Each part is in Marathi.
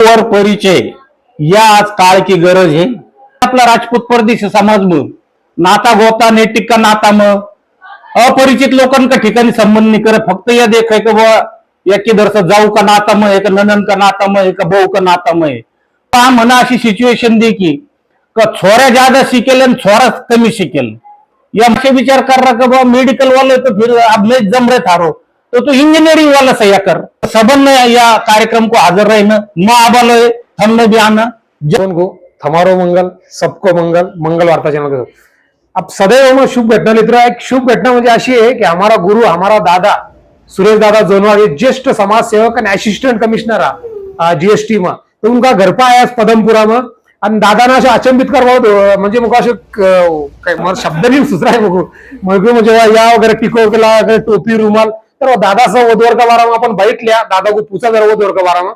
वर परिचय. या आज काळ की गरज आहे. आपला राजपूत परदेश समाज मग. नाता गोता नेटिक का नाता मग अपरिचित लोकांका ठिकाणी संबंध नाही करत. फक्त या देख आहे का बुवा या किधर से जाऊ का नाता मग एक ननन का नाता मग एक भाऊ का नाता मग पहा म्हणा अशी सिच्युएशन दे की का छोऱ्या ज्यादा शिकेल आणि छोरा कमी शिकेल. या विचार कर रहा का बुवा मेडिकल वाले तो फिर अब मैं जम रहे थारो. तो तू इंजीनियरिंग वाला सही कर सबन या कार्यक्रम को हाजिर रहना माँ आबालो हमने भी आना. जीवन को थमारो मंगल सबको मंगल मंगल वार्ता चैनल के अब सदैव में शुभ घटना लेते रहा. एक शुभ घटना म्हणजे अशी आहे की हमारा गुरु हमारा दादा सुरेश दादा जोनवाल हे ज्येष्ठ समाज सेवक आणि असिस्टंट कमिश्नर जीएसटी में. तो उनका घर पर आया पदमपुरा में आणि दादाना म्हणजे असे अचंबित कर म्हणजे मग असे काय मला शब्द नाही सुचरा आहे बघू. मग म्हणजे या वगैरे टिको केला वगैरे टोपी रुमाल तर दादाचा वधवर्ग का आपण बैठल्या दादा गुप्पूचा जर वधवर्ग वधूवर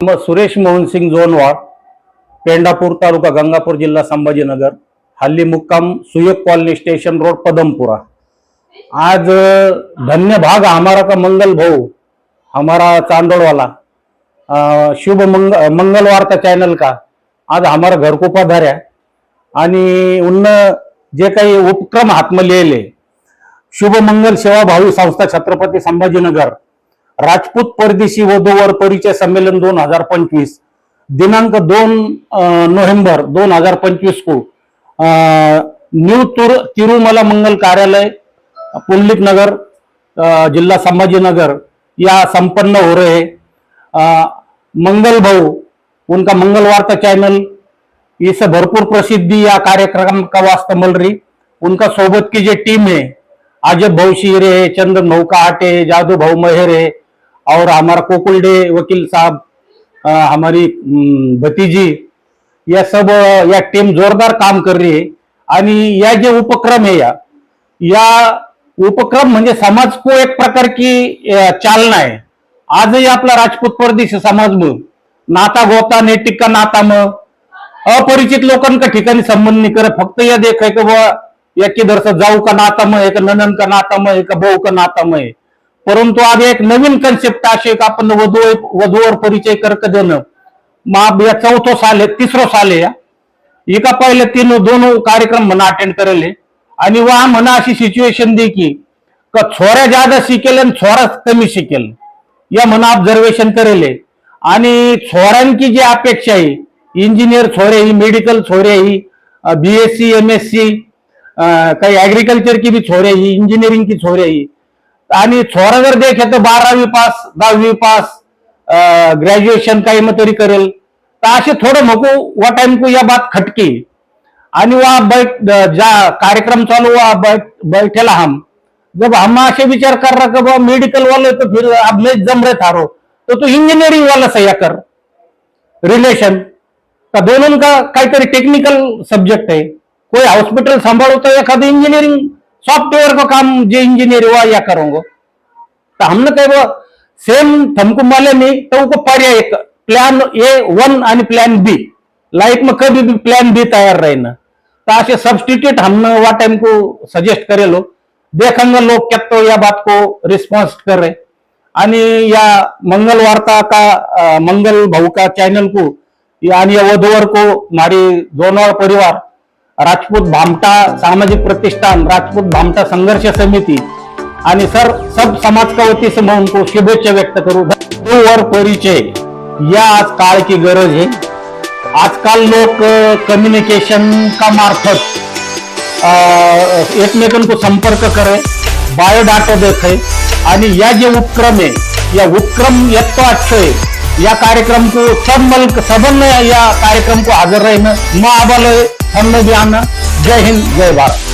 मग सुरेश मोहन सिंग जोनवाड पेंढापूर तालुका गंगापूर जिल्हा संभाजीनगर हल्ली मुक्काम Suyog colony station road Padampura. आज धन्य भाग हमारा का मंगल भाऊ हमारा चांदोडवाला. शुभ मंग मंगल वार्ता चॅनल का? आज हमारा घरकोपा को आणि उन्न जे काही उपक्रम हातमा लिहिले शुभमंगल सेवा भावी संस्था छत्रपती संभाजीनगर. राजपूत परदेशी वधूवर परिचय संमेलन दोन हजार पंचवीस. दिनांक दोन नोव्हेंबर दोन हजार पंचवीस को न्यू तुर तिरुमला मंगल कार्यालय पुंडलिक नगर जिल्हा संभाजीनगर या संपन्न हो रहे मंगल भाऊ उनका मंगल वार्ता चैनल भरपूर प्रसिद्धि या कार्यक्रम का वास्ता मिल रही. उनका सोबत की जो टीम है आजब भाऊ शीरे है चंदन भाऊ काटे जादू भाऊ मेहर है और हमारा कोकुलडे वकील साहब हमारी भतीजी या सब या टीम जोरदार काम कर रही है। आणि या जे उपक्रम है या या उपक्रम म्हणजे समाज को एक प्रकार की चालना आहे आजही आपला राजपूत परदेश समाज मग नाता गोता नैतिक का नाता मग अपरिचित लोकांका ठिकाणी संबंध नाही करत फक्त या देख आहे का बुवा या किधर से जाऊ का नाता मग एक ननन का नाता मग एक भाऊ का नाता मग परंतु आज एक नवीन कन्सेप्ट असे एक आपण वधू वधूवर परिचय करक देणं. मग या चौथो साल आहे तिसरो साल आहे या. एका पहिले तीन दोन कार्यक्रम म्हणा अटेंड करेले. आणि वा म्हणा अशी सिच्युएशन दे की का छोऱ्या ज्यादा शिकेल आणि छोरा कमी शिकेल. या म्हणा ऑब्झर्वेशन करेले. आणि छोऱ्यांची जी अपेक्षा आहे इंजिनियर छोरे ही मेडिकल छोरे ही B S C M S C काही ऍग्रिकल्चर की भी छोरे ही इंजिनिअरिंग की छोरे ही. आणि छोरा जर देखे तर बारावी पास दहावी पास ग्रॅज्युएशन काही मग तरी करेल. तर असे थोडं मको वा टाइम को या बात खटकी. आणि वा बैठ ज्या कार्यक्रम चालू वा बैठ बैठेला हम. जब हम असे विचार कर रहा कि मेडिकल वाले तो फिर अब मैं जम रहे थारो. तो तू इंजिनियरिंग वाला सह्या कर. रिलेशन का दोनों का काहीतरी टेक्निकल सब्जेक्ट आहे. कोई हॉस्पिटल सांभाळतो एखादं इंजीनियरिंग सॉफ्टवेयर का काम जो इंजीनियर हुआ या करूँगा। तो हमने कहे सेम थमको वाले नहीं तो उनको पर्याय एक प्लान ए वन आणि प्लान बी लाइफ में कभी भी प्लान बी तैयार रहना तो ऐसे सब्सटीट्यूट हमने वा टाइम को सजेस्ट करे करेलो देखेंगे लोग क्या तो या बात को रिस्पॉन्स करे। आणि या मंगल वार्ता का मंगल भाऊ का चैनल को यानी वधूवर को हमारी जोनवार परिवार राजपूत भामटा सामाजिक प्रतिष्ठान राजपूत भामटा संघर्ष समिती आणि सर सब समाज का वती से मैं उनको शुभेच्छा व्यक्त करू. वर परिचय. या आज काळ की गरज है आजकाल लोक कम्युनिकेशन का मार्फत अ, एकमेकांको संपर्क करे बायोडाटा देखे आणि या जे उपक्रम है या उपक्रम यत्तो अच्छो है या कार्यक्रम को सब मल सबन या कार्यक्रम को हाजिर रहना. माँ आबालो हमने भी आना। जय हिंद जय भारत।